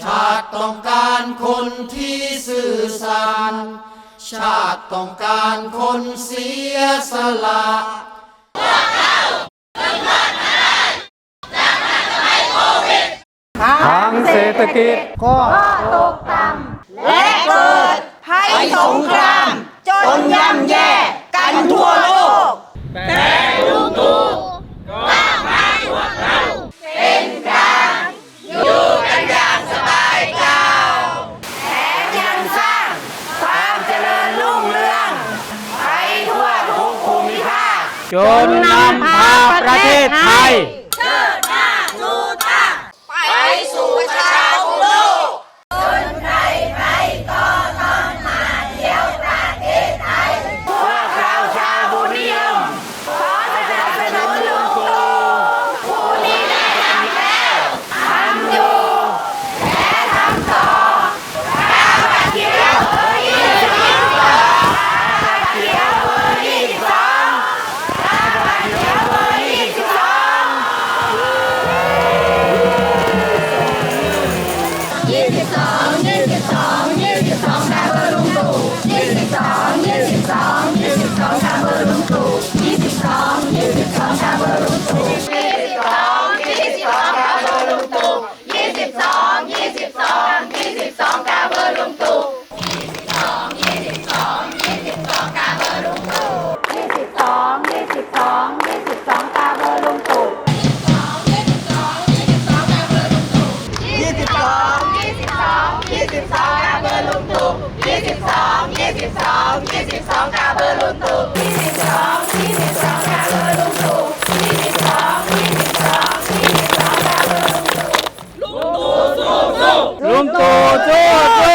ชาติต้องการคนที่สื่อสารชาติต้องการคนเสียสละพวกเราพึ่งรอดได้จากการสมัยโควิดทางเศรษฐกิจก็ตกต่ำและเกิดภัยสงคราม จนย่ำแย่กันทั่ว จนนำพาประเทศไทย 22กับเบอร์ลุงตู่22 22กับเบอร์ลุงตู่22 22 22กับเบอร์ลุงตู่ลุงตู่สู้สู้